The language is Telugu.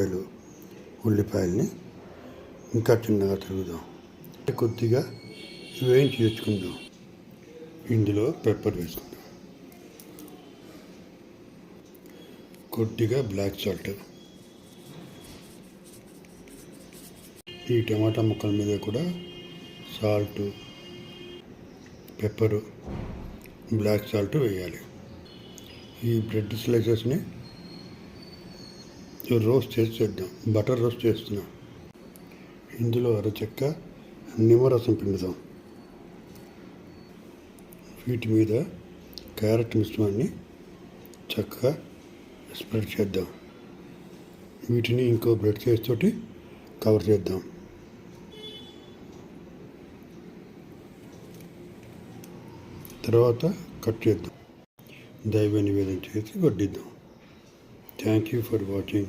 ఉల్లిపాయలు ఉల్లిపాయల్ని ఇంకా చిన్నగా తరుగుదాం. కొద్దిగా వేయించి తెచ్చుకుందాం. ఇందులో పెప్పర్ వేసుకుందాం. కొద్దిగా బ్లాక్ సాల్ట్. ఈ టమాటా ముక్కల మీద కూడా సాల్ట్ పెప్పరు బ్లాక్ సాల్ట్ వేయాలి. ఈ బ్రెడ్ స్లైసెస్ని రోస్ట్ చేసి చేద్దాం బటర్ రోస్ట్ చేస్తున్నాం. ఇందులో అరచెక్క నిమ్మరసం పిండుదాం. వీటి మీద క్యారెట్ మిశ్రమాన్ని చక్కగా స్ప్రెడ్ చేద్దాం. వీటిని ఇంకో బ్రెడ్ చేస్తోటి కవర్ చేద్దాం. తర్వాత కట్ చేద్దాం. దైవ నివేదన చేసి వడ్డిద్దాం. Thank you for watching